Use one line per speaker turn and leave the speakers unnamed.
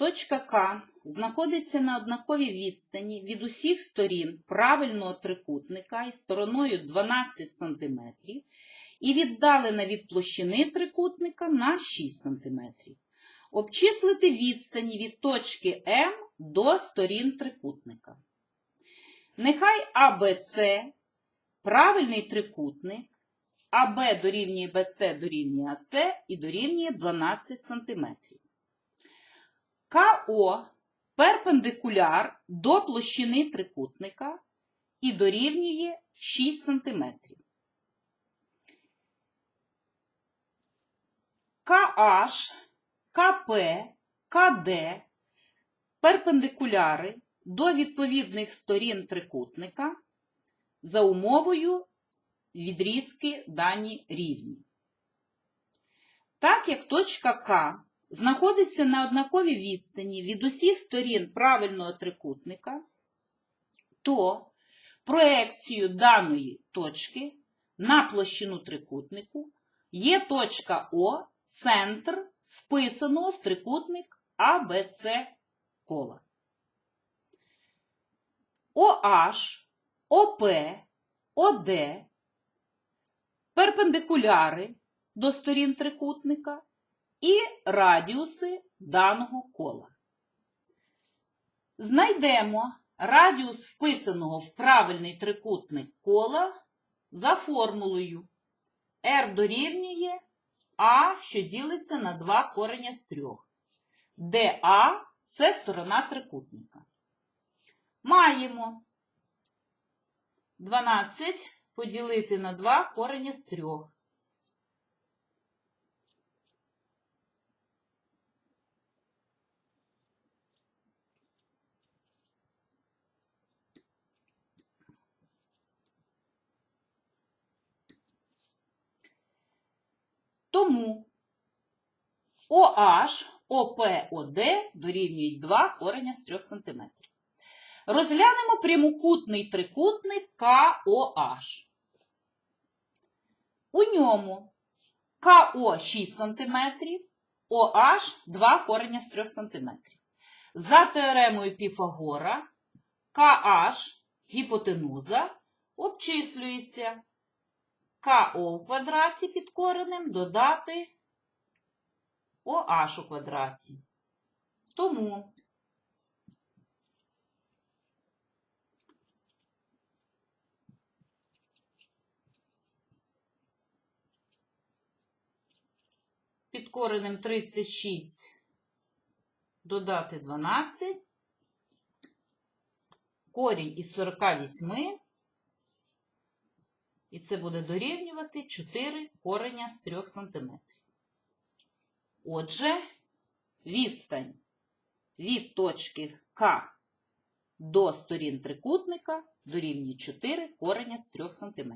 Точка К знаходиться на однаковій відстані від усіх сторін правильного трикутника із стороною 12 см і віддалена від площини трикутника на 6 см. Обчислити відстані від точки М до сторін трикутника. Нехай АБЦ правильний трикутник, АБ дорівнює БЦ дорівнює АЦ і дорівнює 12 см. КО перпендикуляр до площини трикутника і дорівнює 6 см. КH, КП, КД перпендикуляри до відповідних сторін трикутника за умовою відрізки дані рівні. Так як точка К знаходиться на однаковій відстані від усіх сторін правильного трикутника, то проекцією даної точки на площину трикутнику є точка О, центр вписаного в трикутник АБЦ кола. OH, ОП, ОД перпендикуляри до сторін трикутника і радіуси даного кола. Знайдемо радіус вписаного в правильний трикутник кола за формулою R дорівнює А, що ділиться на 2 кореня з 3, де А – це сторона трикутника. Маємо 12 поділити на 2 кореня з 3. Тому OH, OD дорівнюють 2 кореня з 3 см. Розглянемо прямокутний трикутник KOH. У ньому КО 6 см, OH 2 кореня з 3 см. За теоремою Піфагора KH гіпотенуза обчислюється КО в квадраті під коренем додати OH у квадраті. Тому під коренем 36 додати 12, корінь із 48, і це буде дорівнювати 4 кореня з 3 см. Отже, відстань від точки К до сторін трикутника дорівнює 4 кореня з 3 см.